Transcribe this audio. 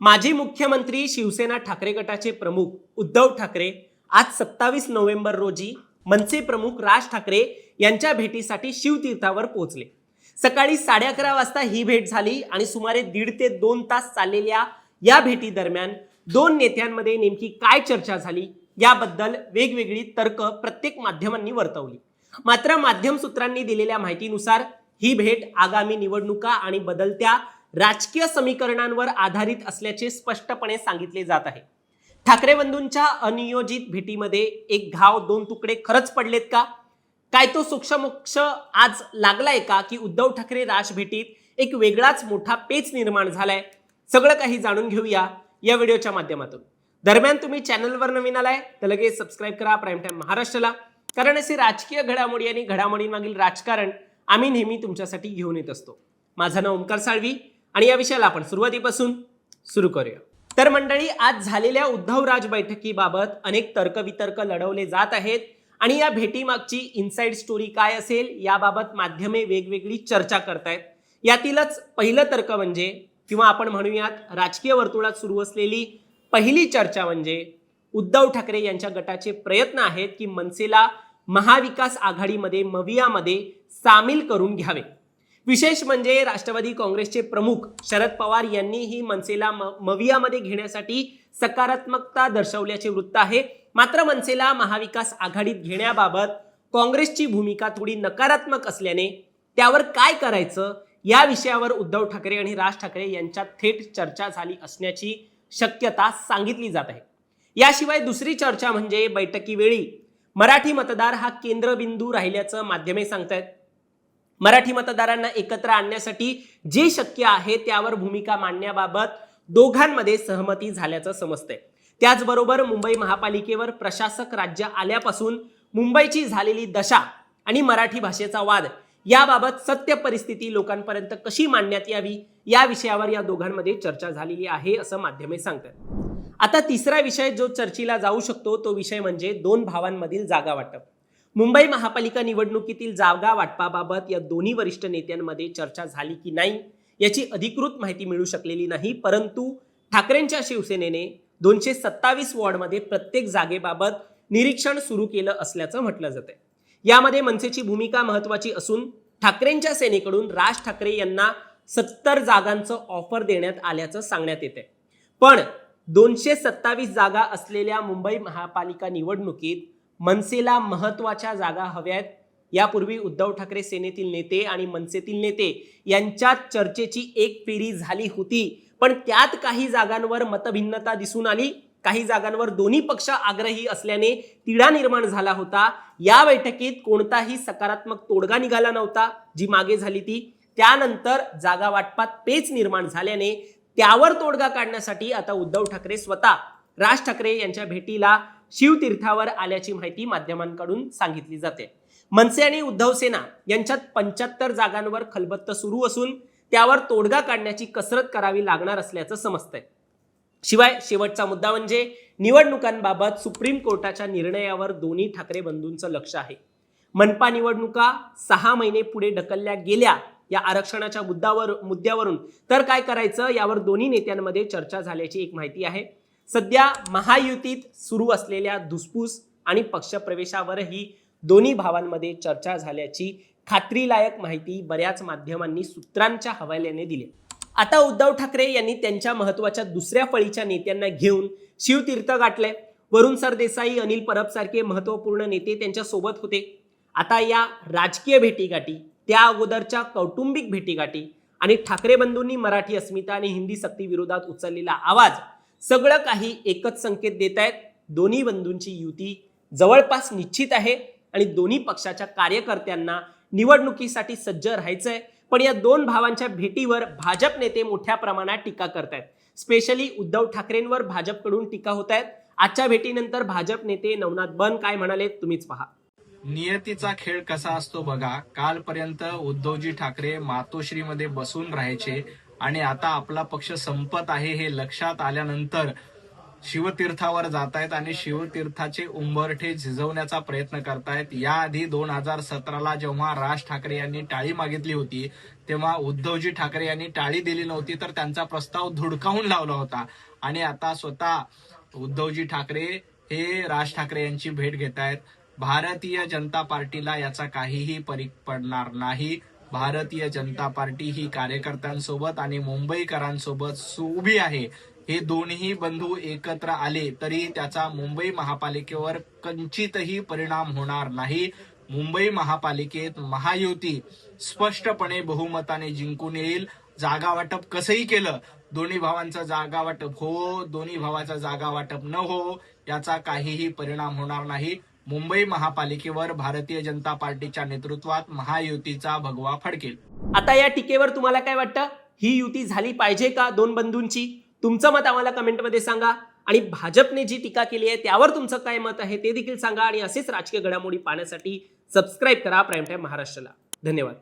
माजी मुख्यमंत्री शिवसेना ठाकरे गटाचे प्रमुख उद्धव ठाकरे आज सत्तावीस नोव्हेंबर रोजी मनसे प्रमुख राज ठाकरे यांच्या भेटीसाठी शिवतीर्थावर पोहोचले. सकाळी साडे अकरा वाजता ही भेट झाली आणि सुमारे दीड ते दोन तास चाललेल्या या भेटी दरम्यान दोन नेत्यांमध्ये नेमकी काय चर्चा झाली याबद्दल वेगवेगळी तर्क प्रत्येक माध्यमांनी वर्तवली. मात्र माध्यम सूत्रांनी दिलेल्या माहितीनुसार ही भेट आगामी निवडणुका आणि बदलत्या राजकीय समीकरणांवर आधारित असल्याचे स्पष्टपणे सांगितले जात आहे. ठाकरे बंधूंच्या अनियोजित भेटीमध्ये एक घाव दोन तुकडे खरंच पडलेत का? काय तो सूक्ष्मोक्ष आज लागलाय का की उद्धव ठाकरे राज भेटीत एक वेगळाच मोठा पेच निर्माण झालाय? सगळं काही जाणून घेऊया या व्हिडिओच्या माध्यमातून. दरम्यान तुम्ही चॅनलवर नवीन आलाय तर लगेच सबस्क्राईब करा प्राईम टाईम महाराष्ट्राला. कारण असे राजकीय घडामोडी आणि घडामोडींमागील राजकारण आम्ही नेहमी तुमच्यासाठी घेऊन येत असतो. माझं नाव ओंकार साळवी. आणि या विषयाला आपण सुरुवातीपासून सुरू करूया. तर मंडळी आज झालेल्या उद्धवराज बैठकीबाबत अनेक तर्कवितर्क लढवले जात आहेत आणि या भेटीमागची इनसाइड स्टोरी काय असेल याबाबत माध्यमे वेगवेगळी चर्चा करतायत. यातीलच पहिलं तर्क म्हणजे किंवा आपण म्हणूयात राजकीय वर्तुळात सुरू असलेली पहिली चर्चा म्हणजे उद्धव ठाकरे यांच्या गटाचे प्रयत्न आहेत की मनसेला महाविकास आघाडीमध्ये मवियामध्ये सामील करून घ्यावे. विशेष म्हणजे राष्ट्रवादी काँग्रेसचे प्रमुख शरद पवार यांनीही मनसेला म- मवियामध्ये घेण्यासाठी सकारात्मकता दर्शवल्याचे वृत्त आहे. मात्र मनसेला महाविकास आघाडीत घेण्याबाबत काँग्रेसची भूमिका थोडी नकारात्मक असल्याने त्यावर काय करायचं या विषयावर उद्धव ठाकरे आणि राज ठाकरे यांच्यात थेट चर्चा झाली असण्याची शक्यता सांगितली जात आहे. याशिवाय दुसरी चर्चा म्हणजे बैठकीवेळी मराठी मतदार हा केंद्रबिंदू राहिल्याचं माध्यमे सांगतायत. मराठी मतदारांना एकत्र आणण्यासाठी जे शक्य आहे त्यावर भूमिका मांडण्याबाबत दोघांमध्ये सहमती झाल्याचं समजतंय. त्याचबरोबर मुंबई महापालिकेवर प्रशासक राज्य आल्यापासून मुंबईची झालेली दशा आणि मराठी भाषेचा वाद याबाबत सत्य परिस्थिती लोकांपर्यंत कशी मांडण्यात यावी या विषयावर या दोघांमध्ये चर्चा झालेली आहे असं माध्यमे सांगतात. आता तिसरा विषय जो चर्चेला जाऊ शकतो तो विषय म्हणजे दोन भावांमधील जागा वाटप. मुंबई महापालिका निवडणुकीतील जागा वाटपाबाबत या दोन्ही वरिष्ठ नेत्यांमध्ये चर्चा झाली की नाही याची अधिकृत माहिती मिळू शकलेली नाही. परंतु ठाकरेंच्या शिवसेनेने दोनशे सत्तावीस वॉर्डमध्ये प्रत्येक जागेबाबत निरीक्षण सुरू केलं असल्याचं म्हटलं जातंय. यामध्ये मनसेची भूमिका महत्वाची असून ठाकरेंच्या सेनेकडून राज ठाकरे यांना सत्तर जागांचं ऑफर देण्यात आल्याचं सांगण्यात येते पण दोनशे सत्तावीस जागा असलेल्या मुंबई महापालिका निवडणुकीत मनसेला महत्त्वाच्या जागा हव्यात. यापूर्वी उद्धव ठाकरे सेनेतील नेते आणि मनसेतील नेते यांच्यात चर्चेची एक फेरी झाली होती. पण त्यात काही जागांवर मतभिन्नता दिसून आली. काही जागांवर दोन्ही पक्ष आग्रही असल्याने तिढा निर्माण झाला होता. या बैठकीत कोणताही सकारात्मक तोडगा निघाला नव्हता जी मागे झाली ती. त्यानंतर जागा वाटपात पेच निर्माण झाल्याने त्यावर तोडगा काढण्यासाठी आता उद्धव ठाकरे स्वतः. राज ठाकरे यांच्या भेटीला शिवतीर्थावर आल्याची माहिती माध्यमांकडून सांगितली जाते. मनसे आणि उद्धव सेना यांच्यात पंच्याहत्तर जागांवर खलबत्त सुरू असून त्यावर तोडगा काढण्याची कसरत करावी लागणार असल्याचं समजतंय. शिवाय शेवटचा मुद्दा म्हणजे निवडणुकांबाबत सुप्रीम कोर्टाच्या निर्णयावर दोन्ही ठाकरे बंधूंचं लक्ष आहे. मनपा निवडणुका सहा महिने पुढे ढकलल्या गेल्या या आरक्षणाच्या मुद्द्यावर मुद्द्यावरून. तर काय करायचं? यावर दोन्ही नेत्यांमध्ये चर्चा झाल्याची एक माहिती आहे. सध्या महायुतीत सुरू असलेल्या धुसफूस आणि पक्षप्रवेशावरही दोन्ही भावांमध्ये चर्चा झाल्याची खात्रीलायक माहिती बऱ्याच माध्यमांनी सूत्रांच्या हवाल्याने दिली. आता उद्धव ठाकरे यांनी त्यांच्या महत्त्वाच्या दुसऱ्या फळीच्या नेत्यांना घेऊन शिवतीर्थ गाठले वरुण सरदेसाई अनिल परब सारखे महत्त्वपूर्ण नेते त्यांच्यासोबत होते. आता या राजकीय भेटीगाठी त्या अगोदरच्या कौटुंबिक भेटीगाठी आणि ठाकरे बंधूंनी मराठी अस्मिता आणि हिंदी सक्तीविरोधात उचललेला आवाज सगळं काही एकच संकेत देत आहेत. दोन्ही बंधूंची युती जवळपास निश्चित आहे आणि दोन्ही पक्षाच्या कार्यकर्त्यांना निवडणुकीसाठी सज्ज राहायचंय. पण या दोन भावांच्या भेटीवर भाजप नेते मोठ्या प्रमाणात टीका करतायत स्पेशली उद्धव ठाकरेंवर भाजपकडून टीका होत आहेत. आजच्या भेटीनंतर भाजप नेते नवनाथ बन काय म्हणाले तुम्हीच पहा. नियतीचा खेळ कसा असतो बघा. कालपर्यंत उद्धवजी ठाकरे मातोश्रीमध्ये बसून राहायचे. आणि आता आपला पक्ष संपत आहे हे लक्षात आल्यानंतर शिवतीर्थावर जात आहेत आणि शिवतीर्थाचे उंबरठे झिजवण्याचा प्रयत्न करतायत. याआधी दोन हजार सतराला जेव्हा राज ठाकरे यांनी टाळी मागितली होती तेव्हा उद्धवजी ठाकरे यांनी टाळी दिली नव्हती तर त्यांचा प्रस्ताव धुडकावून लावला होता. आणि आता स्वतः उद्धवजी ठाकरे हे राज ठाकरे यांची भेट घेत आहेत भारतीय जनता पार्टीला याचा काहीही परीक पडणार नाही. भारतीय जनता पार्टी ही कार्यकर्त्यांसोबत आणि मुंबईकरांसोबत उभी आहे. हे दोन्ही बंधू एकत्र आले तरी त्याचा मुंबई महापालिकेवर कंचितही परिणाम होणार नाही. मुंबई महापालिकेत महायुती स्पष्टपणे बहुमताने जिंकून येईल. जागा वाटप कसंही केलं दोन्ही भावांचं जागा वाटप हो दोन्ही भावाचा जागा वाटप न हो याचा काहीही परिणाम होणार नाही. मुंबई महापालिकेवर भारतीय जनता पार्टीच्या नेतृत्वात महायुतीचा भगवा फडकेल. आता या टीकेवर तुम्हाला काय वाटतं? ही युती झाली पाहिजे का दोन बंधूंची? तुमचं मत आम्हाला कमेंटमध्ये सांगा. आणि भाजपने जी टीका केली आहे त्यावर तुमचं काय मत आहे ते देखील सांगा. आणि असेच राजकीय घडामोडी पाहण्यासाठी सबस्क्राईब करा. प्राईम टाईम महाराष्ट्राला. धन्यवाद.